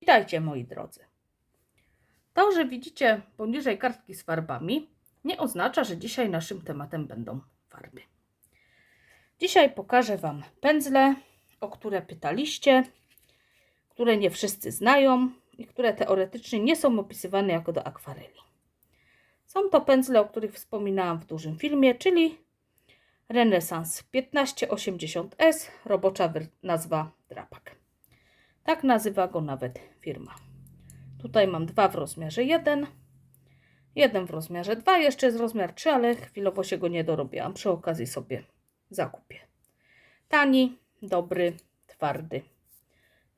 Witajcie moi drodzy. To, że widzicie poniżej kartki z farbami, nie oznacza, że dzisiaj naszym tematem będą farby. Dzisiaj pokażę Wam pędzle, o które pytaliście, które nie wszyscy znają i które teoretycznie nie są opisywane jako do akwareli. Są to pędzle, o których wspominałam w dużym filmie, czyli Renesans 1580S, robocza nazwa Drapak. Tak nazywa go nawet firma. Tutaj mam dwa w rozmiarze 1, jeden w rozmiarze 2, jeszcze jest rozmiar 3, ale chwilowo się go nie dorobiłam. Przy okazji sobie zakupię. Tani, dobry, twardy.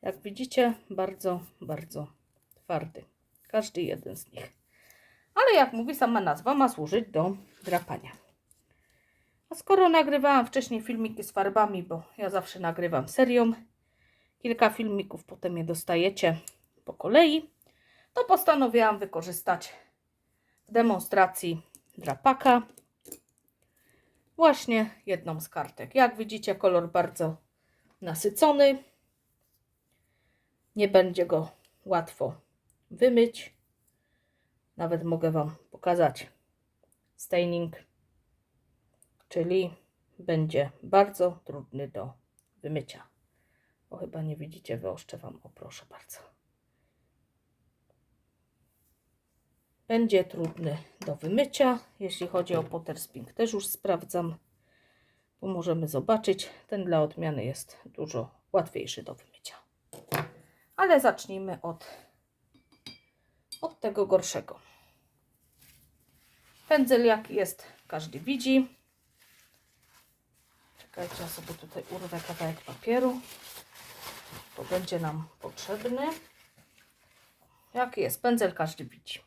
Jak widzicie, bardzo, bardzo twardy. Każdy jeden z nich. Ale jak mówi sama nazwa, ma służyć do drapania. A skoro nagrywałam wcześniej filmiki z farbami, bo ja zawsze nagrywam serią, kilka filmików potem je dostajecie po kolei, to postanowiłam wykorzystać w demonstracji drapaka właśnie jedną z kartek. Jak widzicie, kolor bardzo nasycony. Nie będzie go łatwo wymyć. Nawet mogę Wam pokazać staining, czyli będzie bardzo trudny do wymycia. O, chyba nie widzicie, wyoszczę Wam, o proszę bardzo. Będzie trudny do wymycia. Jeśli chodzi o Potterspink, też już sprawdzam, bo możemy zobaczyć. Ten dla odmiany jest dużo łatwiejszy do wymycia. Ale zacznijmy od, od tego gorszego. Pędzel jaki jest, każdy widzi. Czekajcie, ja sobie tutaj urwę kawałek papieru będzie nam potrzebny. Jaki jest pędzel, każdy widzi.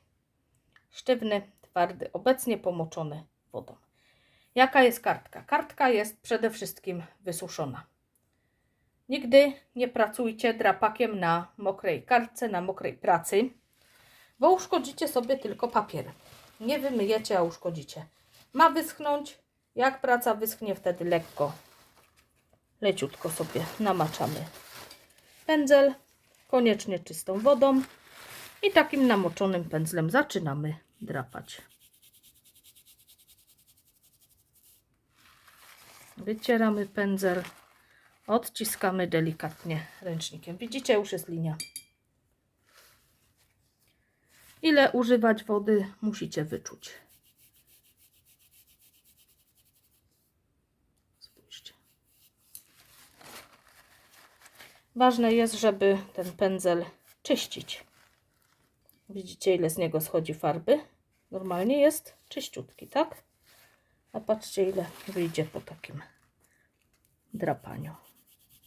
Sztywny, twardy, obecnie pomoczony wodą. Jaka jest kartka? Kartka jest przede wszystkim wysuszona. Nigdy nie pracujcie drapakiem na mokrej kartce, na mokrej pracy, bo uszkodzicie sobie tylko papier. Nie wymyjecie, a uszkodzicie. Ma wyschnąć. Jak praca wyschnie, wtedy lekko, leciutko sobie namaczamy pędzel, koniecznie czystą wodą i takim namoczonym pędzlem zaczynamy drapać. Wycieramy pędzel, odciskamy delikatnie ręcznikiem. Widzicie, już jest linia. Ile używać wody, musicie wyczuć. Spójrzcie. Ważne jest, żeby ten pędzel czyścić. Widzicie, ile z niego schodzi farby? Normalnie jest czyściutki, tak? A patrzcie, ile wyjdzie po takim drapaniu.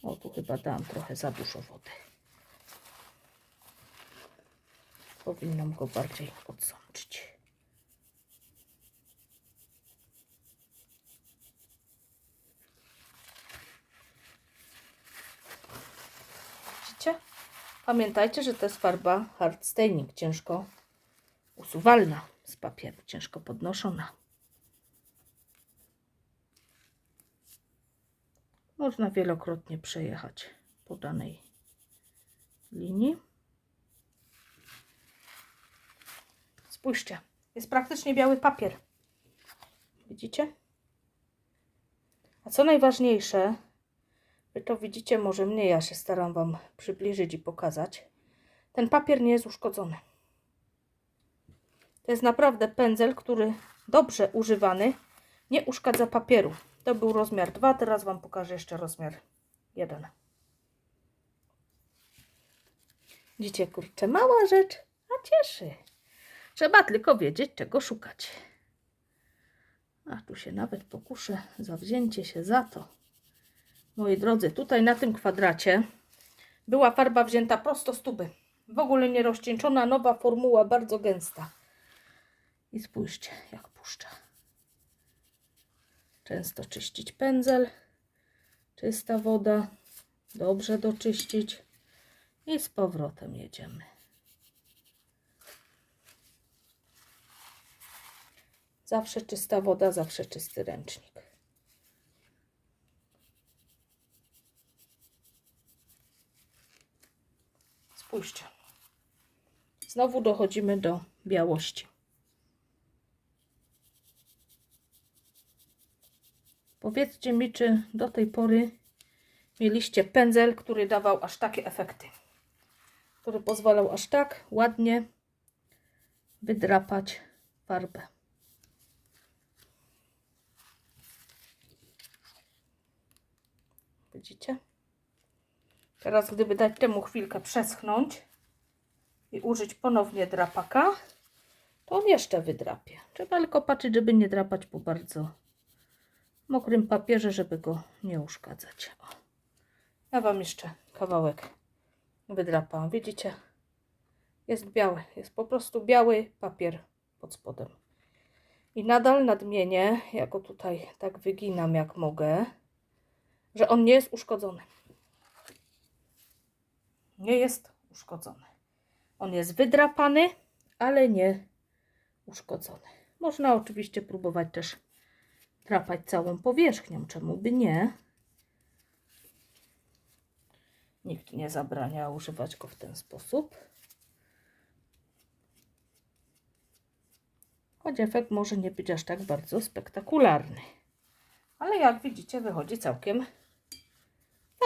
O, tu chyba dałam trochę za dużo wody. Powinnam go bardziej odsączyć. Widzicie? Pamiętajcie, że to jest farba hard staining, ciężko usuwalna z papieru, ciężko podnoszona. Można wielokrotnie przejechać po danej linii. Spójrzcie, jest praktycznie biały papier. Widzicie? A co najważniejsze, Wy to widzicie może mniej, ja się staram Wam przybliżyć i pokazać. Ten papier nie jest uszkodzony. To jest naprawdę pędzel, który dobrze używany nie uszkadza papieru. To był rozmiar 2, teraz Wam pokażę jeszcze rozmiar 1. Widzicie, kurczę, mała rzecz, a cieszy. Trzeba tylko wiedzieć, czego szukać. A tu się nawet pokuszę za wzięcie się za to. Moi drodzy, tutaj na tym kwadracie była farba wzięta prosto z tuby. W ogóle nie rozcieńczona, nowa formuła, bardzo gęsta. I spójrzcie, jak puszcza. Często czyścić pędzel. Czysta woda. Dobrze doczyścić. I z powrotem jedziemy. Zawsze czysta woda, zawsze czysty ręcznik. Spójrzcie. Znowu dochodzimy do białości. Powiedzcie mi, czy do tej pory mieliście pędzel, który dawał aż takie efekty. Który pozwalał aż tak ładnie wydrapać farbę. Widzicie? Teraz, gdyby dać temu chwilkę przeschnąć i użyć ponownie drapaka, to on jeszcze wydrapie. Trzeba tylko patrzeć, żeby nie drapać po bardzo mokrym papierze, żeby go nie uszkadzać. O. Ja Wam jeszcze kawałek wydrapałam. Widzicie? Jest biały. Jest po prostu biały papier pod spodem. I nadal nadmienię, ja go tutaj tak wyginam jak mogę, że on nie jest uszkodzony. Nie jest uszkodzony. On jest wydrapany, ale nie uszkodzony. Można oczywiście próbować też drapać całą powierzchnią, czemu by nie. Nikt nie zabrania używać go w ten sposób. Choć efekt może nie być aż tak bardzo spektakularny. Ale jak widzicie, wychodzi całkiem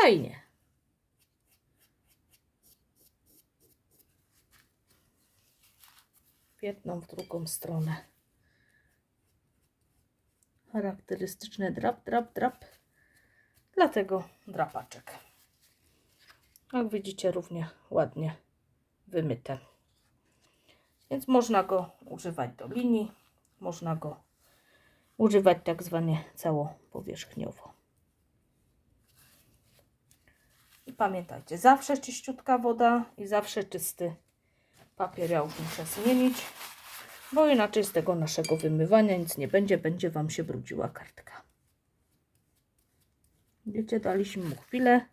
fajnie. Jedną, w drugą stronę. Charakterystyczny drap, drap, drap. Dlatego drapaczek. Jak widzicie, równie ładnie wymyte. Więc można go używać do linii, można go używać tak zwanie całopowierzchniowo. I pamiętajcie, zawsze czyściutka woda i zawsze czysty papier. Ja już muszę zmienić, bo inaczej z tego naszego wymywania nic nie będzie, będzie Wam się brudziła kartka. Wiecie, daliśmy mu chwilę,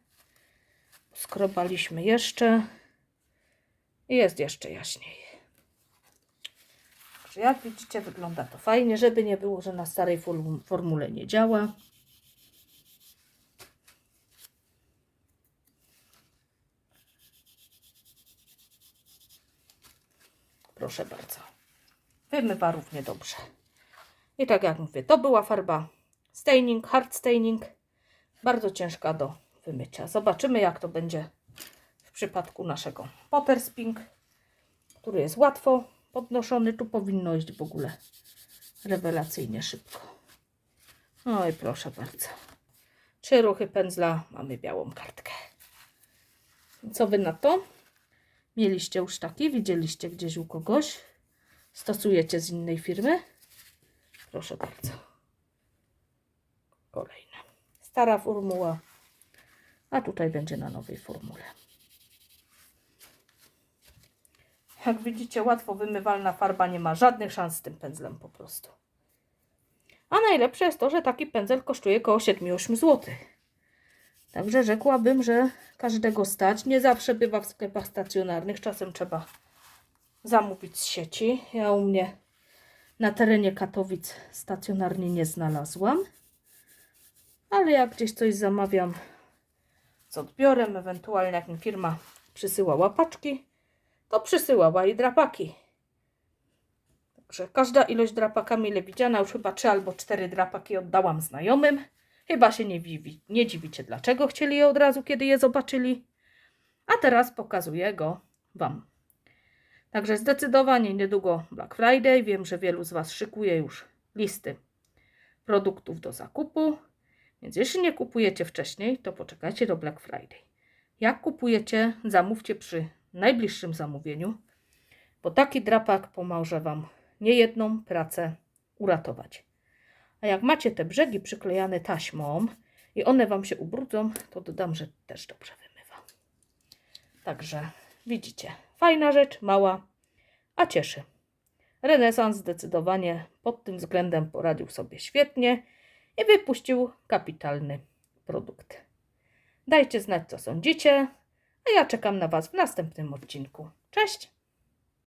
skrobaliśmy jeszcze i jest jeszcze jaśniej. Jak widzicie, wygląda to fajnie, żeby nie było, że na starej form- formule nie działa. Proszę bardzo. Wymywa równie dobrze. I tak jak mówię, to była farba staining, hard staining. Bardzo ciężka do wymycia. Zobaczymy jak to będzie w przypadku naszego Potterspink, który jest łatwo podnoszony. Tu powinno iść w ogóle rewelacyjnie szybko. No i proszę bardzo. Trzy ruchy pędzla, mamy białą kartkę. Co wy na to? Mieliście już taki? Widzieliście gdzieś u kogoś? Stosujecie z innej firmy? Proszę bardzo. Kolejne. Stara formuła, a tutaj będzie na nowej formule. Jak widzicie, łatwo wymywalna farba nie ma żadnych szans z tym pędzlem po prostu. A najlepsze jest to, że taki pędzel kosztuje około 7-8 zł. Także rzekłabym, że każdego stać. Nie zawsze bywa w sklepach stacjonarnych. Czasem trzeba zamówić z sieci. Ja u mnie na terenie Katowic stacjonarnie nie znalazłam. Ale jak gdzieś coś zamawiam z odbiorem, ewentualnie jak mi firma przysyłała paczki, to przysyłała i drapaki. Także każda ilość drapaka mile widziana, już chyba trzy albo cztery drapaki oddałam znajomym. Chyba się nie, dziwi, nie dziwicie, dlaczego chcieli je od razu, kiedy je zobaczyli. A teraz pokazuję go Wam. Także zdecydowanie niedługo Black Friday. Wiem, że wielu z Was szykuje już listy produktów do zakupu. Więc jeśli nie kupujecie wcześniej, to poczekajcie do Black Friday. Jak kupujecie, zamówcie przy najbliższym zamówieniu, bo taki drapak pomoże Wam niejedną pracę uratować. A jak macie te brzegi przyklejane taśmą i one Wam się ubrudzą, to dodam, że też dobrze wymywa. Także widzicie, fajna rzecz, mała, a cieszy. Renesans zdecydowanie pod tym względem poradził sobie świetnie i wypuścił kapitalny produkt. Dajcie znać, co sądzicie, a ja czekam na Was w następnym odcinku. Cześć!